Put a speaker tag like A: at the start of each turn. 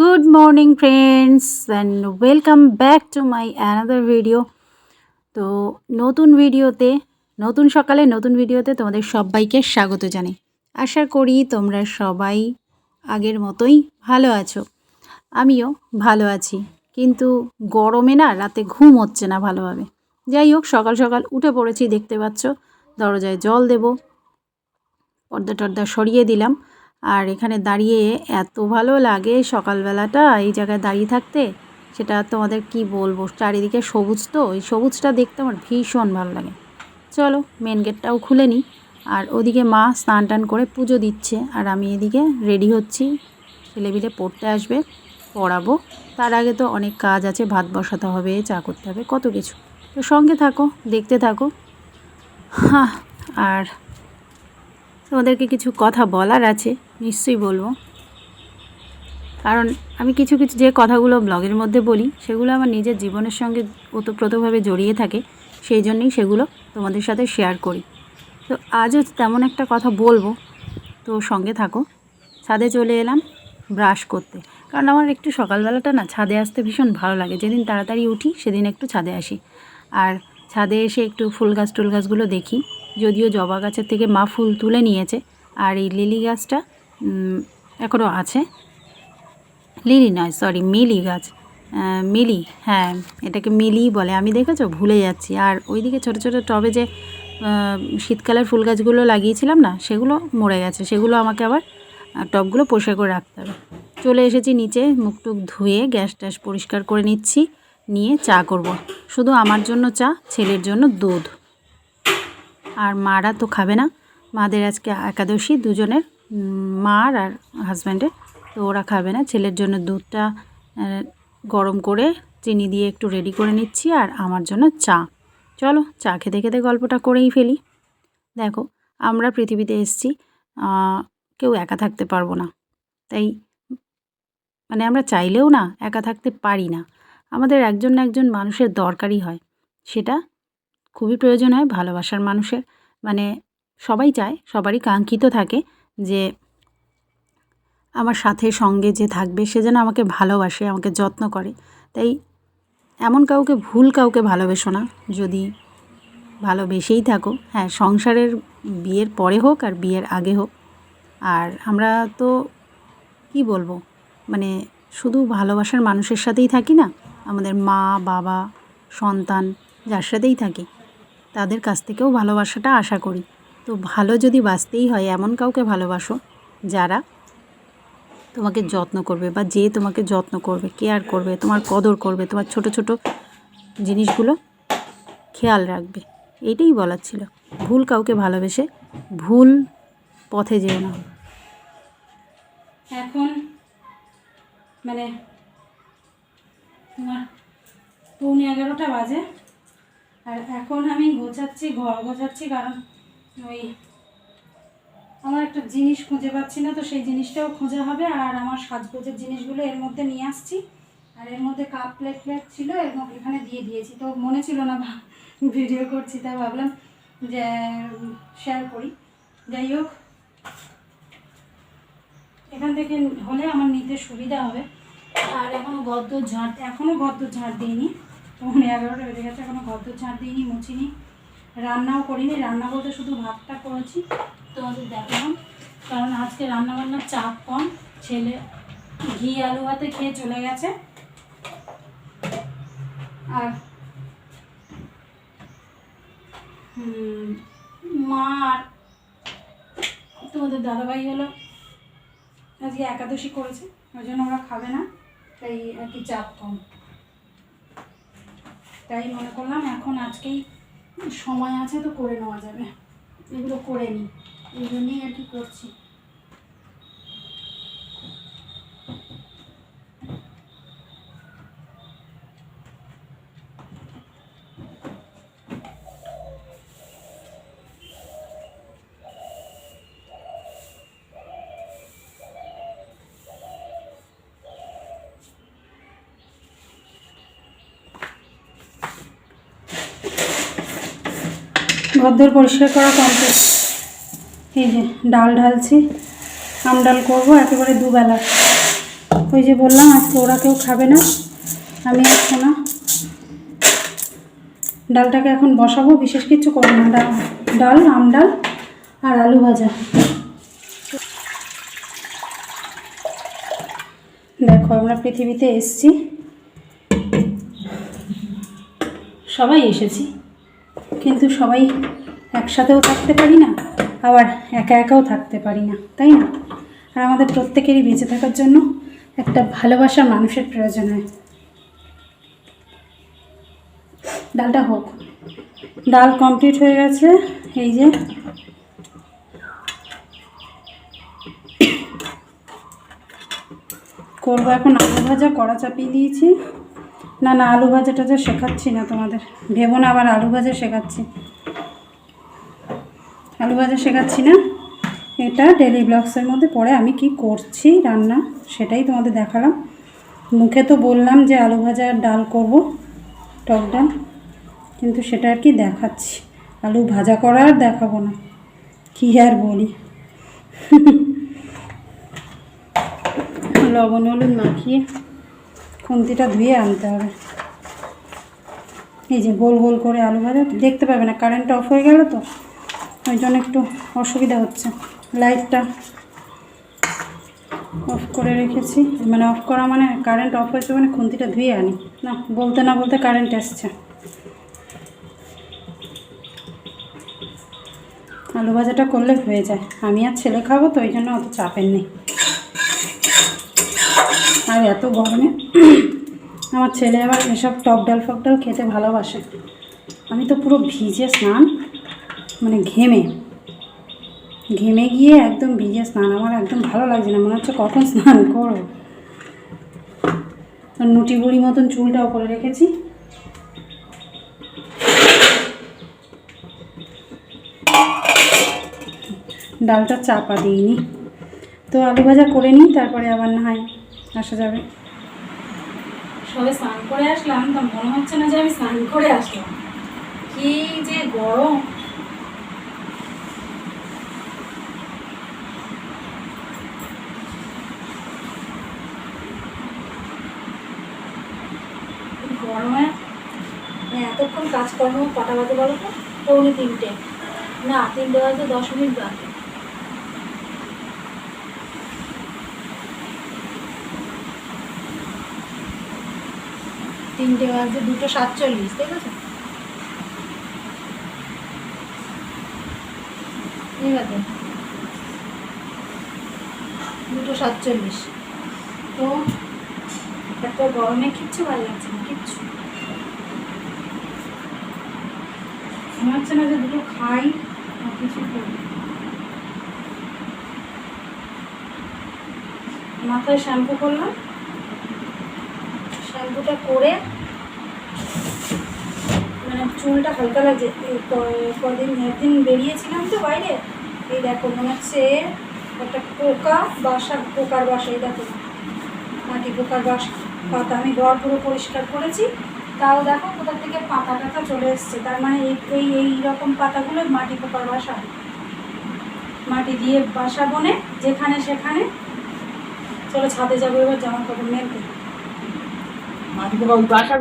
A: Good morning friends and welcome back to my another video তো নতুন ভিডিওতে নতুন সকালে নতুন ভিডিওতে তোমাদের সবাইকে স্বাগত জানাই। আশা করি তোমরা সবাই আগের মতোই ভালো আছো। আমিও ভালো আছি, কিন্তু গরমে না রাতে ঘুম হচ্ছে না ভালোভাবে। যাই হোক, সকাল সকাল উঠে পড়েছি, দেখতে পাচ্ছ, দরজায় জল দেব, পর্দা টর্দা সরিয়ে দিলাম। আর এখানে দাঁড়িয়ে এত ভালো লাগে সকালবেলাটা এই জায়গায় দাঁড়িয়ে থাকতে, সেটা তোমাদের কি বলব? চারিদিকে সবুজ তো, এই সবুজটা দেখতে আমার ভীষণ ভালো লাগে। চলো মেন গেটটাও খুলে নিই আর ওদিকে মা স্নান টান করে পুজো দিচ্ছে, আর আমি এদিকে রেডি হচ্ছি। ছেলেবিলে পড়তে আসবে, পড়াবো। তার আগে তো অনেক কাজ আছে, ভাত বসাতে হবে, চা করতে হবে, কত কিছু। তো সঙ্গে থাকো, দেখতে থাকো। হ্যাঁ আর তোমাদেরকে কিছু কথা বলার আছে, নিশ্চয়ই বলব। কারণ আমি কিছু কিছু যে কথাগুলো ব্লগের মধ্যে বলি, সেগুলো আমার নিজের জীবনের সঙ্গে ওতপ্রোতভাবে জড়িয়ে থাকে, সেই জন্যই সেগুলো তোমাদের সাথে শেয়ার করি। তো আজও তেমন একটা কথা বলব, তো সঙ্গে থাকো। ছাদে চলে এলাম ব্রাশ করতে। কারণ আমার একটু সকালবেলাটা না ছাদে আসতে ভীষণ ভালো লাগে। যেদিন তাড়াতাড়ি উঠি, সেদিন একটু ছাদে আসি। আর ছাদে এসে একটু ফুল গাছ টুল গাছগুলো দেখি। যদিও জবা গাছের থেকে মা ফুল তুলে নিয়েছে। আর এই লিলি গাছটা এখনও আছে। লিলি নয় সরি মিলি গাছ। মিলি হ্যাঁ এটাকে মিলি বলে। আমি দেখেছ? ভুলে যাচ্ছি। আর ওইদিকে ছোটো ছোটো টবে যে শীতকালের ফুল গাছগুলো লাগিয়েছিলাম না, সেগুলো মরে গেছে। সেগুলো আমাকে আবার টবগুলো পরিষ্কার করে রাখতে হবে। চলে এসেছি নিচে, মুখ টুক ধুয়ে গ্যাস ট্যাস পরিষ্কার করে নিচ্ছি। নিয়ে চা করব। শুধু আমার জন্য চা, ছেলের জন্য দুধ। আর মারা তো খাবে না। মাদের আজকে একাদশী, দুজনের মার আর হাজব্যান্ডের। তো ওরা খাবে না। ছেলের জন্য দুধটা গরম করে চিনি দিয়ে একটু রেডি করে নিচ্ছি আর আমার জন্য চা। চলো, চা খেতে খেতে গল্পটা করেই ফেলি। দেখো, আমরা পৃথিবীতে এসছি কেউ একা থাকতে পারব না। তাই মানে আমরা চাইলেও না, একা থাকতে পারি না। আমাদের একজন না একজন মানুষের দরকারই হয়। সেটা খুবই প্রয়োজন হয় ভালোবাসার মানুষের। মানে সবাই চায়, সবারই কাঙ্ক্ষিত থাকে যে আমার সাথে, সঙ্গে যে থাকবে, সে যেন আমাকে ভালোবাসে, আমাকে যত্ন করে। তাই এমন কাউকে ভুল কাউকে ভালোবেসো না। যদি ভালোবেসেই থাকো হ্যাঁ সংসারের বিয়ের পরে হোক আর বিয়ের আগে হোক। আর আমরা তো কি বলব? মানে শুধু ভালোবাসার মানুষের সাথেই থাকি না আমাদের মা, বাবা, সন্তান যার সাথেই থাকি, তাদের কাছ থেকেও ভালোবাসাটা আশা করি। তো ভালো যদি বাঁচতেই হয়, এমন কাউকে ভালোবাসো যারা তোমাকে যত্ন করবে বা যে তোমাকে যত্ন করবে কেয়ার করবে, তোমার কদর করবে, তোমার ছোট ছোট জিনিসগুলো খেয়াল রাখবে। এইটাই বলার ছিল। ভুল কাউকে ভালোবেসে ভুল পথে যেও না।
B: এখন মানে পৌনে এগারোটা বাজে। আর এখন আমি গোছাচ্ছি, ঘর গোছাচ্ছি, কারণ ওই আমার একটা জিনিস খুঁজে পাচ্ছি না, তো সেই জিনিসটাও খোঁজা হবে। আর আমার সাজগোজের জিনিসগুলো এর মধ্যে নিয়ে আসছি। আর এর মধ্যে কাপ প্লেট প্লেট ছিল, এর মধ্যে এখানে দিয়ে দিয়েছি। তো মনে ছিল না ভিডিও করছি, তাই ভাবলাম যে শেয়ার করি। যাই হোক, এখান থেকে হলে আমার নিতে সুবিধা হবে। আর এখনও গদ্দ ঝাঁট এখনও গদ্দ ঝাঁট দিইনি। তখন এগারোটা বেজে গেছে এখনও গদ্দ ঝাঁট দিইনি, মুছিনি। রান্নাও করিনি, রান্না বলতে শুধু ভাতটা করেছি। তোমাদের দেখালাম, কারণ আজকে রান্না বান্নার চাপ কম, ছেলে ঘি, আলু ভাতে খেয়ে চলে গেছে। আর মা আর তোমাদের দাদাভাই হলো, আজকে একাদশী করেছে, ওই জন্য ওরা খাবে না। তাই আর কি চাপ কম। তাই মনে করলাম এখন আজকেই সময় আছে তো করে নেওয়া যাবে। এগুলো করে নিই। এই জন্যই আর কি করছি। ঘরদোর পরিষ্কার করা কমপ্লিট এই যে ডাল ঢালছি, আম ডাল করব, একেবারে দুবেলা। ওই যে বললাম, আজকে ওরা কেউ খাবে না, আমি আজকে না। ডালটাকে এখন বসাবো, বিশেষ কিছু করব না। ডাল ডাল, আম ডাল আর আলু ভাজা। দেখো, আমরা পৃথিবীতে এসছি। সবাই এসেছি। কিন্তু সবাই একসাথেও থাকতে পারি না, আবার একা একাও থাকতে পারি না, তাই না? আর আমাদের প্রত্যেকেরই বেঁচে থাকার জন্য একটা ভালোবাসার মানুষের প্রয়োজন হয়। ডালটা হোক। ডাল কমপ্লিট হয়ে গেছে, এই যে। করব এখন আলু ভাজা, কড়া চাপিয়ে দিয়েছি। না না, আলু ভাজা টাজা শেখাচ্ছি না তোমাদের। ভেবো না, আবার আলু ভাজা শেখাচ্ছি। আলু ভাজা শেখাচ্ছি না? এটা ডেলি ব্লগসের মধ্যে পড়ে আমি কি করছি, রান্না সেটাই তোমাদের দেখালাম। মুখে তো বললাম যে আলু ভাজা ডাল করব, টক ডাল, কিন্তু সেটা আর কি দেখাচ্ছি। আলু ভাজা করা আর দেখাবো না, কী আর বলি। লবণ হলুদ মাখিয়ে খুন্তিটা ধুয়ে আনতে হবে। এই যে গোল গোল করে আলু ভাজা, দেখতে পাবে না কারেন্টটা অফ হয়ে গেল তো? ওই জন্য একটু অসুবিধা হচ্ছে। লাইটটা অফ করে রেখেছি। মানে অফ করা মানে কারেন্ট অফ হয়েছে মানে খুন্তিটা ধুয়ে আনি। না, বলতে না বলতে কারেন্ট এসছে। আলু ভাজাটা করলে হয়ে যায়। আমি আর ছেলে খাব তো, ওই জন্য অত চাপের নেই। এত গরমে। আমার ছেলে আবার এসব টক ডাল ফক ডাল খেতে ভালোবাসে। আমি তো পুরো ভিজে স্নান মানে ঘেমে। ঘেমে গিয়ে একদম ভিজে স্নান, আমার একদম ভালো লাগছে না, মনে হচ্ছে কখন স্নান করো আর নুটি বুড়ি মতন চুলটাও করে রেখেছি। ডালটা চাপা দিইনি। তো আলু ভাজা করে নিই, তারপরে আবার না হয় আসা যাবে। সবে স্নান করে আসলাম, তা মনে হচ্ছে না যে আমি স্নান করে আসলাম। কি যে গরম। গরমে মানে এতক্ষণ কাজকর্ম কটা বাজে বলো তো? পৌনে তিনটে। না, তিনটে বাজে দশ মিনিট বাজে তিনটে বাজে, দুটো সাতচল্লিশ, ঠিক আছে? ঠিক আছে? দুটো সাতচল্লিশ। তো এত গরমে কিচ্ছু ভালো লাগছে না, কিচ্ছু। মনে হচ্ছে না যে দুটো খাই, আর কিছু করি। মাথায় শ্যাম্পু করলাম শ্যাম্পুটা করে মানে চুলটা হালকা লাগছে। কদিন একদিন বেরিয়েছিলাম তো বাইরে। এই দেখো, মনে হচ্ছে একটা পোকা বাসা, পোকার বাসা, এই দেখো। মাটি পোকার বাসা, পাতা। আমি ঘর পুরো পরিষ্কার করেছি। তাও দেখো কোথা থেকে পাতা টাতা চলে এসছে। তার মানে এই এই এই রকম পাতাগুলো মাটি পোকার বাসা। মাটি দিয়ে বাসা বনে, যেখানে সেখানে। চলো ছাদে যাব, এবার জামা কাপড় মেলতে।
C: মাটিতে বাবু বাসা